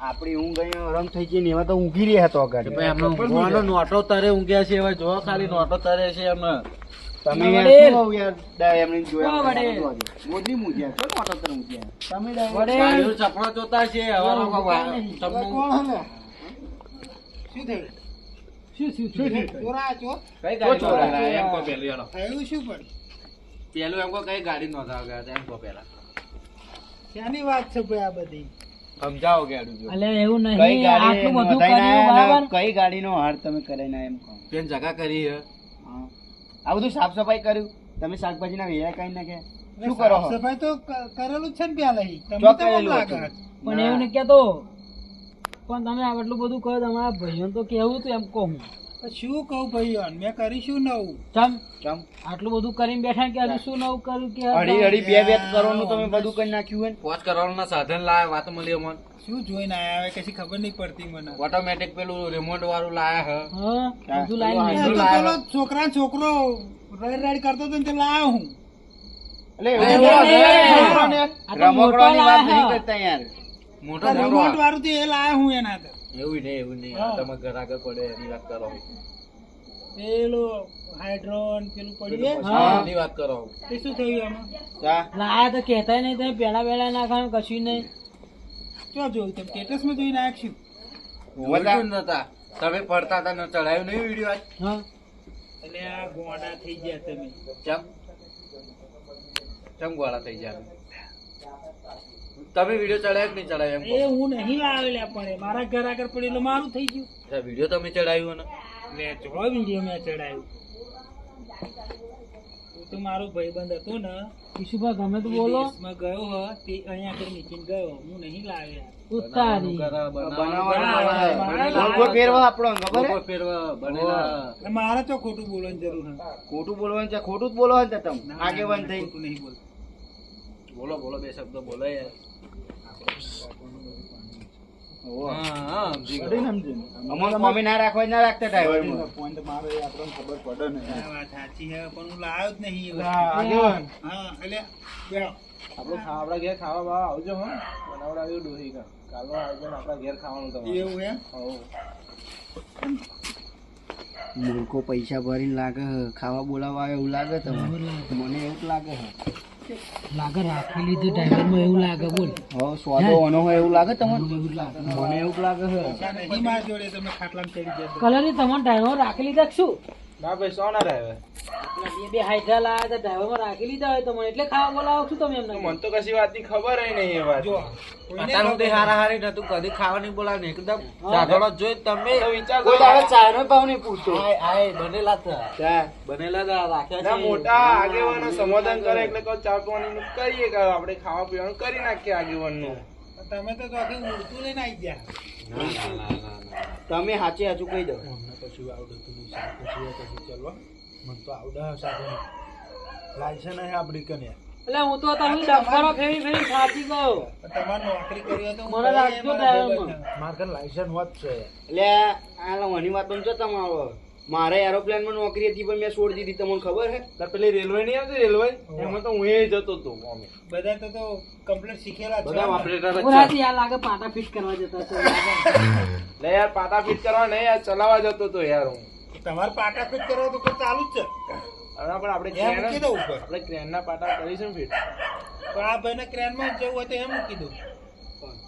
આપડી ઊંઘ રમ થઈ ગઈ ને એમાં તો ઊંઘી રહ્યા હતો આગળ. ભાઈ નોટો તારે ઊંઘ્યા છે હવે જો ખાલી નોટો તારે છે એમ. તમે એમને જોયા. મોદી મૂક્યા છો મોટો તર મૂક્યા તમે જોતા છે શું થયું? નોંધાવ્યા? એમ કઈ ગાડી નોંધાવ્યા હતા? એમ કહો પહેલા શાની વાત છે ભાઈ આ બધી? સમજાવો કે જો. અલે એવું કઈ નહીં ગાડી આટલું બધું કર્યું બરાબર કઈ ગાડીનો હાર તમે કરાઈને ના એમ કહો. બેન જગા કરી હે? આ બધું સાફ સફાઈ કર્યું? તમે શાકભાજીના વેયા કઈ નાખ્યા? શું કરો છો? સફાઈ તો કરેલું જ છે ને પેલા ઈ. તમને તો કેમ લાગે. પણ ના. એવું નહીં કેતો પણ તમે આટલું બધું કહો તમારા ભાઈઓ તો કેવું તું એમ કહું શું કહું ભાઈ મેં કરી શું નવું. ચમ. ચમ. આટલું બધું કરીને બેઠા કે હજુ શું નવું કર્યું કે અડી અડી બે બે કરોડનું તમે બધું કરી નાખ્યું હોય ને. પાંચ કરોડના સાધન લાયા વાત મળી અમન શું જોઈને આયા હવે કશી ખબર નહીં પડતી મને. ઓટોમેટિક પેલું રિમોટ વાળું લાયા હ. છોકરા છોકરો રેડ રેડ કરતો હતો ને તે લાવ્યો હું. ને. તો રમકડાની વાત નહીં કરતા યાર. મોટો રિમોટ વાળું તો એ લાયા હું એના. એવું નહીં એવું નહીં. તમે ઘર આગળ પડે એની વાત કરો. પેલું હાઇડ્રોન પેલું પડ્યું એની વાત કરો. તે શું થયું એમાં? ના લાયા તો કહેતા નહીં તમે પેલા પેલા નાખવાનું કશું નહીં. ક્યાં જોયું? તમે સ્ટેટસમાં જોઈ નાખ્યું જોયું નતા તમે પડતા હતા ને ચડાયું નહીં વીડિયો આજ? એટલે આ ગોડા થઈ ગયા તમે. ચમ? ચમ ગોળા થઈ જાય તમે વીડિયો ચડાયો કે નહીં ચડાયો એમ એ હું નહીં લાવેલા પણ એ મારા ઘર આગળ પડેલું મારું થઈ ગયું. કહો વીડિયો તમે ચડાવ્યો ને મેં ચો વીડિયો મેં ચડાયું તો મારો ભાઈબંધ હતો ને. ઈશુભા ગમે તો બોલો. ગયો હ તે અહીંયા આગળ નીકળી ગયો હું નહીં લાવ્યા ઉતારી. બનાવવાનું મારે ફેરવા આપણો ખબર? ફેરવા બનેલા. મારે તો ખોટું બોલવાની જરૂર હે ખોટું બોલવાનું છે ખોટું જ બોલવાનું છે તમ. આગેવાન થઈ. નહીં બોલ બોલો બોલો બે શબ્દ બોલો યાર. હા હા કોમી ના રાખવા જ ના રાખતા વાત સાચી છે પણ હું લાવ્યો જ નહીં હા એટલે આપણે આપણા ઘેર ખાવા બાવા આવજો હા. બનાવડાવ્યું ડોહી કા કાલનો આયોજન આપણા ઘેર ખાવાનું તમારે. એવું મૂર્ખો પૈસા ભરીને લાગે ખાવા બોલાવા એવું લાગે તમને? મને એવું જ લાગે હે. લાગે રાખી લીધું ડ્રાઈવરમાં એવું લાગે બોલ. સ્વાદો ઓનો હોય એવું લાગે તમને? મને એવું લાગે. કલર તમારે ડ્રાઈવર રાખી લીધા શું? ના ભાઈ સોના રહે બે બે હાઈડ્રા લાયા હતા ડ્રાઈવરમાં રાખી લીધા હોય તો મને એટલે ખાવા બોલાવો છું તમે એમને. મને તો કશી વાતની ખબર ય નહીં એ વાત. અત્યાર સુધી હારા હારી નતું કદી ખાવા નહીં બોલાવે ને એકદમ જોઈ તમે. વિચાર કોઈ દાડો ચાયનો ભાવ નહીં પૂછતો આય આય બનેલા હતા. ચા. બનેલા હતા રાખ્યા છે. મોટા આગેવાનો સમાધાન કરે એટલે કહો ચા પાણી કરીએ કે આપણે ખાવા પીવાનું કરી નાખીએ આગેવાનનું. તમે તો ચોથી મૂર્તું લઈને આવી ગયા. પછી ના, ના, ના, ના. તમે સાચે સાચું આપણી દો એટલે હું તો તમે ડફારો ફેરી ફેરી થાકી ગયો. તમારે નોકરી કરી તો મને રાખજો ડ્રાઈવરમાં. એટલે આ લોની વાતો છો તમારો મારે એરોપ્લેનમાં નોકરી હતી પણ મેં છોડી દીધી. તમને ખબર હે? પેલી રેલવે નહીં આવતી રેલવે એમાં તો હું એ જતો હતો બધા તો તો કમ્પ્લીટ શીખેલા બધા ઓપરેટર ઓરાથી આ લાગે પાટા ફિટ કરવા જતા છે. લે યાર પાટા ફિટ કરવા નહીં યાર ચલાવવા જતો તો યાર હું. તમારે પાટા ફિટ કરવા તો કોઈ ચાલુ જ છે. હવે પણ આપણે ક્રેન મૂકી ઉપર. આપણે ક્રેનના પાટા કરીશું ફિટ. પણ આ ભાઈને ક્રેનમાં જવું હોય તો એમ મૂકી દો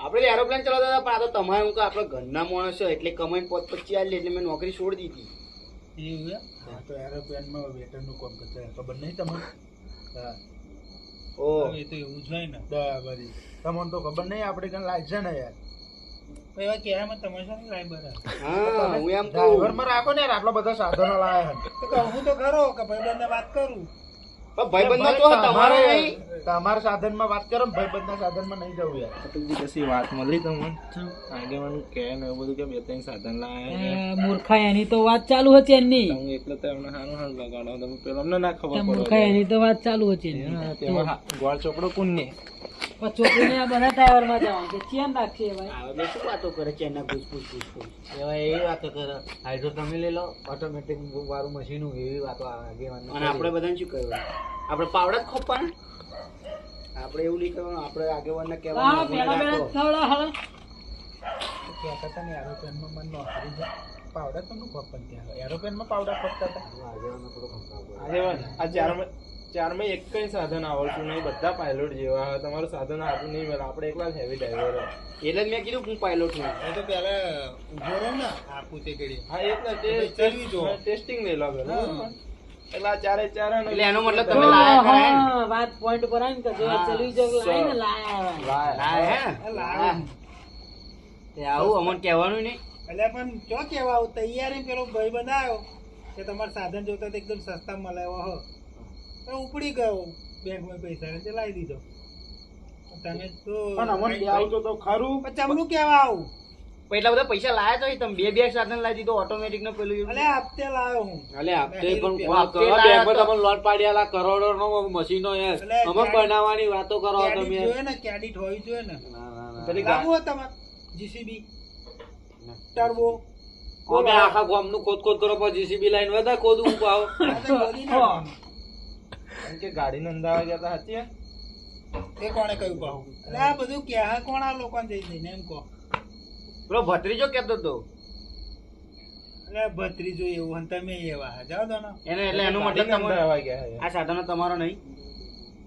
આપણે એરોપ્લેન ચલાવતા હતા પણ આ તો તમારે હું કે આપણે ઘરના માણસ છે એટલે કમાઈને પોત પચી આવી એટલે મેં નોકરી છોડી દીધી. એવું એમ તો એરોપ્લેનમાં વેટરનું કામ કરતા ખબર નહીં તમને? હા. ઓ. એ તો એવું જ હોય ને. બરાબર. તમને તો ખબર નહીં આપણે કઈ લાય છે ને યાર. એવા કહેવામાં તમે શું ડ્રાઈવર હા હું એમ ડ્રાઈવરમાં રાખો ને યાર આટલા બધા સાધનો લાયા. તો હું તો ખરો કે ભાઈબંધને વાત કરું. ભાઈબંધો તો તમારે તમારા સાધનમાં વાત કરો ભાઈબંધના સાધનમાં નહીં જવું યાર. અટકજી કશી વાત મળી તમને? આગેવાનું કે ને એવું બધું કે બે ત્રણ સાધન લાયા મૂર્ખા એની તો વાત ચાલુ હતી એની હું એકલો તો એમને સારું સારું લગાડો. તમે પેલો અમને ના ખબર મૂર્ખા એની તો વાત ચાલુ હતી એની તેમાં ગોળ ચોપડો કોણ ને પણ છોકરીને આ બધા જવાનું છે. ચેન રાખશે ભાઈ? શું વાતો કરે છે? એના ઘૂસ ઘૂસ ઘૂસ ઘૂસ એવા એવી વાતો કરે. હાઇડ્રો તમે લઈ લો. ઓટોમેટિક વાળું મશીન એવી વાતો આગેવાન અને આપણે બધાને શું કહ્યું? આપણે પાવડા જ ખોપવાના. આપણે એવું નહીં કરવાનું આપણે આગેવાનને કહેવાનું પેલા પેલા થવડા હવે કહેતા હતા ને એરોપ્લેનમાં મને નોકરી છે પાવડા તો નું ખપન ત્યાં? એરોપ્લેનમાં પાવડા ખપતા હતા? આગેવાનને થોડો ખમકાવો આગેવાન, આ ચારમાં ચારમાં એક કઈ સાધન આવડતું નહીં બધા પાયલોટ જેવા તમારું સાધન આવતું નહીં મળે આપણે એકલા હેવી ડ્રાઈવર એટલે જ મેં કીધું હું પાયલોટ છું. એ તો પેલા ઊભો રહો ને આપું તે ઘડી હા એટલે ટેસ્ટિંગ લઈ લો પેલું, ચારે ચાર હે ને એટલે એનો મતલબ તમે લાયા ખરા વાત પોઈન્ટ પર આવી કે જો ચલવી જગ લાઈ લાયા લાયા લાયા. તે આવું અમને કહેવાનું નહીં. એટલે પણ ચો કેવા આવું તૈયારી પેલો ભાઈ બનાવ્યો કે તમારે સાધન જોતા તો એકદમ સસ્તા મળે હો. તો ઉપડી ગયો બેંકમાં પૈસા ચલાવી લાવી દીધો. તમે તો પણ અમને આવતો તો ખરું. પછી ચમનું કેવા આવું. એટલા બધા પૈસા લાયા તો તમે બે બે સાધન લાવી દીધો ઓટોમેટિક નો પેલું અલે આપતે લાવ્યો હું. અલે આપતે પણ કરો? બેંક બેંકમાં તમે લોન પાડ્યાલા કરોડો નો મશીનો એ. અમે બનાવવાની વાતો કરો તમે. જોઈએ ને કેડિટ હોય જોઈએ ને. ના, ના, ના. પેલી ગા- લાવવું જીસીબી ટર્બો અમે આખા ગામનું ખોદ ખોદ કરો પછી જીસીબી લાઈન પાવ તો ખોદી નાખવાનું. એમ કે ગાડી નંદાવા ગયા હતા હતી? એ કોણે કહ્યું પાહુ એટલે આ બધું કે કોણ આ લોકોને જઈ જઈને એમ કહો? પેલો ભત્રીજો કેતો તો? એટલે ભત્રીજો એવું તમે એવા જાઓ તો ને. એને એટલે એનો મતલબ તમારો નંદાવા ગયા આ સાધનો તમારો નહીં.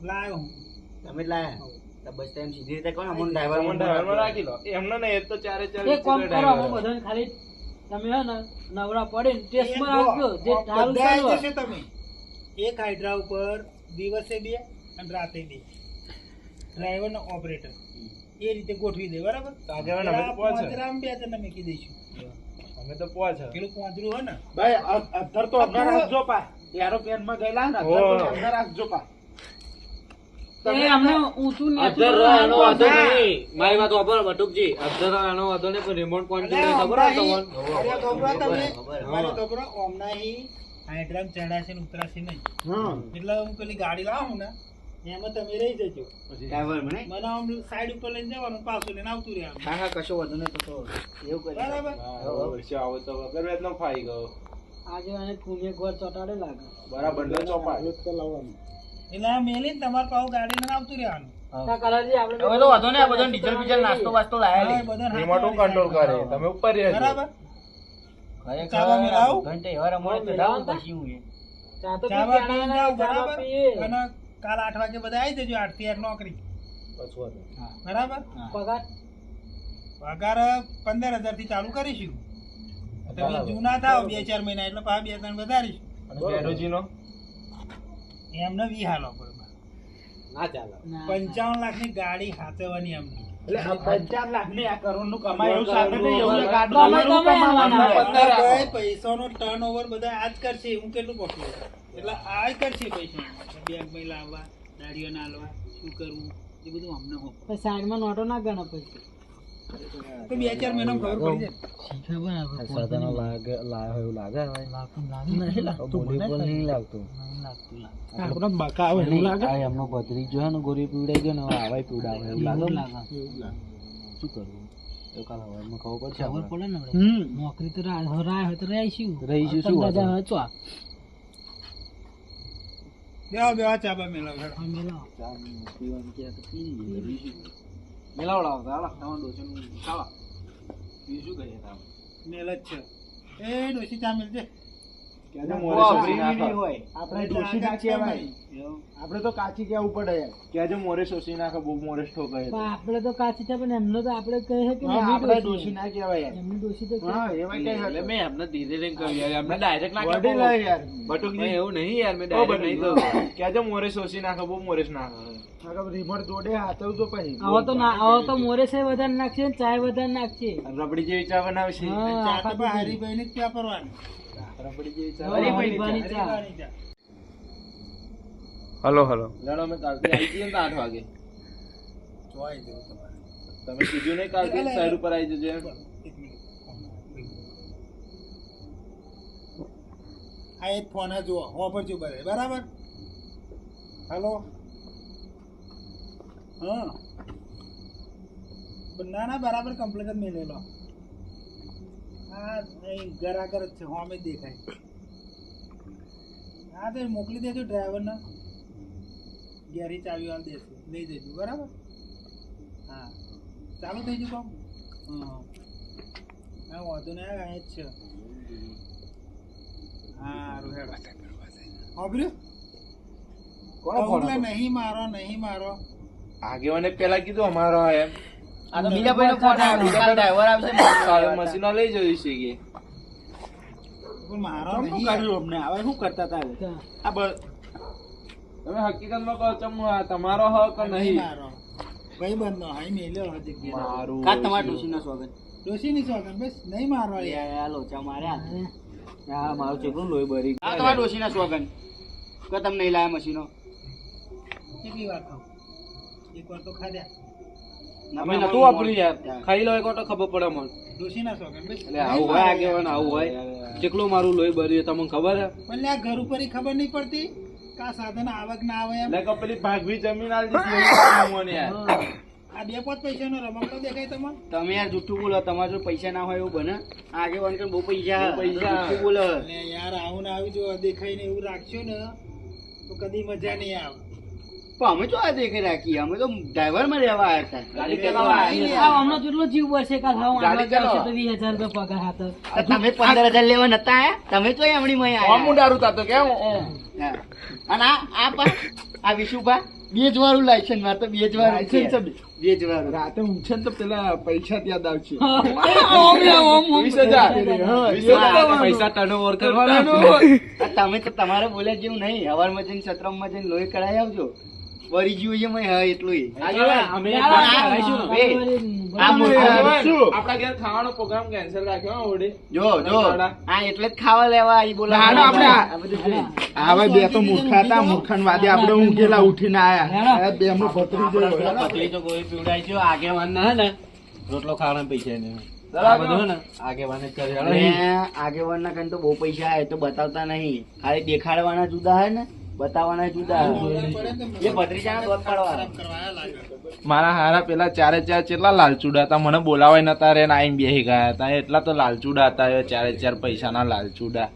લાયો હું. તમે લાયા તો બસ ટાઈમ સીધી રીતે કહો ને ડ્રાઈવર તમને ડ્રાઈવર રાખી લો એમને ને એ તો ચારે ચારે એક કામ કરો હું બધાને ખાલી તમે હે ને નવરા પડે ને ટેસ્ટમાં એક રાખજો જે ઢાલ ચાલુ જશે તમે. એક હાઇડ્રા ઉપર દિવસે બે અને રાતે બે. ડ્રાઈવર ને ઓપરેટર એ રીતે ગોઠવી દે બરાબર? બે મૂકી દઈશું અમે તો પહોંચ પેલું પોંદરું હોય ને. ભાઈ અધર તો અંદર રાખજો પા. એરોપ્લેનમાં ગયેલા ને અંદર રાખજો પા. ચડાશે ઉતરાશે નહીં. એટલે હું પેલી ગાડી લાવું ને એમાં તમે રહી જજો. ડ્રાઈવર મને મને આમ સાઈડ ઉપર લઈને જવાનું પાછું લઈને આવતું રહેવાનું હા હા કશો વધુ નહીં તો એવું કરી બરાબર. આવો તો વગર વેદનો ફાઈ ગયો. આજે આને કુમે ગોળ ચોટાડે લાગે. બરાબર ને એટલે આ તમારે ગાડી લઈને આવતું રહેવાનું. હવે તો વધુ નહીં બધો ડીઝલ બીજલ નાસ્તો વાસ્તો લાયા લે. એ બધાને રિમોટ હાથે કંટ્રોલ કરે. તમે ઉપર રહેજો. બરાબર. ખરેખર ચાબા મિલાવું? ઘંટે પછી હું પી બરાબર? અને કાલ આઠ વાગે બધા આવી જજો આઠથી આઠ નોકરી બરાબર? પગાર? પગાર પંદર હજારથી ચાલુ કરીશું. તમે જૂના થાવ બે ચાર મહિના એટલે પાછા બે ત્રણ વધારીશું. એમને વી હાલો બરોબર ના ચાલે. ના. પંચાવન લાખની ગાડી હાચવવાની એમને પૈસા ની ટર્ન ઓવર બધા આજ કરશે હું કેટલું પકડું એટલે આ કરશે પૈસા. બેંકમાં લાવવા દાડીઓ ના લાવવા શું કરવું એ બધું અમને પછી સાઈડમાં નોટો ના ગણો પછી. બે ચાર મહિના ખબર પડી જાય. સાધનો લાગે લાગે એવું લાગે આપણો બકા આવે આ એમનો ભત્રીજો હે ને ગોરી પીવડાઈ ગયો ને હવે આવાય પીવડાવે એવું લાગે? શું કરવું? ખબર પડશે ખબર પડે ને નોકરી તો રાહ હોય તો રહીશું. રહીશું શું બેવા બેવા ચાબા મેળવ હા, મેલાવો. ચા પીવાનું કહે તો પી? મિલાવડાવો હાલો, તમારે ડોશીનું ખાવા. બીજું શું કરીએ તારે? મેલ જ છે એ ડોસી ચા મેલ છે ક્યારે ઓ, મોરે શોષી ભીની નાખો. નહીં હોય. આપણે ડોશી ના કહેવાય. આપણે તો કાચી કહેવું પડે યાર. મોરે શોષી નાખે બહુ મોરે ઠોકાય પણ તો કાચી છે પણ એમને તો આપણે કહે કે હા, એમની આપણે ડોશી. ડોશી ના કહેવાય એમની ડોશી તો હા, એમાં કઈ મેં એમને ધીરે ધીરે કહ્યું યાર, એમને direct ના વડીલ યાર. મેં બટુકજી. એવું નહીં યાર, મેં ડાયરેક્ટ નહીં. કહ્યું. કહેજો મોરે શોષી નાખે બહુ મોરે નાખે રિમોટ જોડે હાથવજો પછી આવો તો ના આવો તો મોરે છે વધારે નાખશે ચાય વધારે નાખશે રબડી જેવી ચા બનાવશે ચા તો પણ ને જ પરવાની હલો હલો. લડો, અમે કાલથી આવી જઈએ ને આઠ વાગે. જોઈ તમારે. તમે કીધું નહીં કાલથી સાઈડ ઉપર આવી જજો એમ. આ એક ફોન આ જુઓ. વાપરજો બધા બરાબર? હાલો? હા. ના ના બરાબર કમ્પ્લેટ જ મેળવેલો હા અહીં ઘર જ છે હોમે દેખાય. હા તો મોકલી દેજો ડ્રાઈવરને. ઘેરી ચાવી વાળ દેશે. લઈ જજો બરાબર? હા. ચાલુ થઈ ગયું કામ? હા. વાંધો નહીં આવે અહીં જ છે. હા રોહેડ સાંભળ્યું હતો? નહીં મારો નહીં મારો. આગેવાને પેલા કીધું અમારો એમ. આ તો બીજા ભાઈનો ફોન આવ્યો કાલ ડ્રાઈવર આવશે કાલે મશીનો લઈ જઈ છે કે. મારો શું નહીં. કર્યું અમને? હવે શું કરતા હતા આ બ- તમે હકીકતમાં કહો છો તમારો હક નહીં નહીં. ભાઈ બંધનો હાઈ મેલ્યો હતી મારું કાલ તમારા ડોશીના સ્વાગત? ડોશીની સોગન બસ નહીં મારવા યાર આ લોચા માર્યા. આ મારું ચેકલું લોહી ભરી. આ તમારા ડોશીના સ્વાગન કે તમે નહીં લાયા મશીનો? કેટલી વાર ખાવ? એક વાર તો ખાધ્યા અમે નતું વાપર્યું યાર. ખાઈ લો એક તો ખબર પડે મને. ડોશીના સોગન બસ એટલે આવું હોય આગેવાન આવું હોય. કેટલું મારું લોહી ભર્યું તમને ખબર હે? પણ આ ઘર ઉપર ખબર નહીં પડતી કા સાધન આવક ના આવે એમ. એટલે પેલી ભાગવી જમીન આલી મને યાર? આ બે પાંચ પૈસાનો રમકડો દેખાય તમાર. તમે યાર જુઠ્ઠું બોલો તમારે જો પૈસા ના હોય એવું બને. આગેવાન કરીને બહુ પૈસા. પૈસા. જુઠ્ઠું બોલો. યાર આવું ને આવી જો દેખાય ને એવું રાખશો ને તો કદી મજા નહીં આવે. પણ અમે તો આ દેખી રાખીએ અમે તો ડ્રાઈવરમાં રહેવા આવ્યા હતા ગાડી ચલાવવા આવ્યા આ હમણાં કેટલો જીવ બળશે કાલ હા ગાડી ચલાવશે તો વીસ હજાર રૂપિયા પગાર હતો તમે પંદર હજાર લેવા નતા આયા તમે તો એમની મય આયા આયા ઉડાડું તાતો કેમ અને આ આ પા આ વિશુભા બે જ વાળું લાયસન્સ મારે તો બે જ વાળું છે લાયસન્સ છે બે જ વાળું રાતે ઊંઘે ને તો પેલા પૈસા યાદ આવશે હા, પૈસા ટર્નઓવર કરવાના આ તમે તો તમારે બોલ્યા જેવું નહીં હવારમાં જઈને સત્રમમાં જઈને લોહી કઢાઈ આવજો વરી જીવ છે મય હા એટલું અમે એક આ- વાત આ- કરાઈશું ને. એ, આ બરાબર. મૂર્ખા- આગેવાન, ઘેર ખાવાનો પ્રોગ્રામ કેન્સલ રાખ્યો હો જો જો. આ એટલે જ ખાવા લેવા આવી બોલા. ના, ના, આપણે આ- આ બધું જોઈ. હવે બે તો મૂર્ખા હતા મૂર્ખાન વાદે આપણે ઊંઘેલા ઉઠીને આયા. બે તો કોઈ પીવડાય છે ના હે ને? રોટલો ખાવાના પૈસા ને? આગેવાને આગેવાનના કન તો બહુ પૈસા આવે તો બતાવતા નહીં. ખાલી દેખાડવાના જુદા હે ને? બતાવવાના જુદા. એ ભત્રીજાના દોત પાડવા મારા હારા પેલા ચારે ચાર કેટલા લાલચુડા હતા? મને બોલાવાય નતા રે આઈને બેહી ગયા હતા. એટલા તો લાલચુડા હતા એ ચારે ચાર પૈસાના લાલચુડા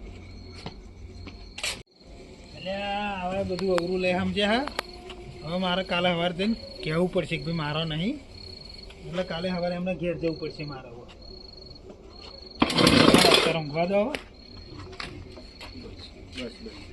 હવે બધું અવરું લે સમજે હા? હવે મારે કાલે સવારે જઈને કહેવું પડશે કે ભાઈ મારો નહીં. એટલે કાલે સવારે એમને ઘેર જવું પડશે મારે હવે. ઊંઘવા દો હવે. બસ બસ.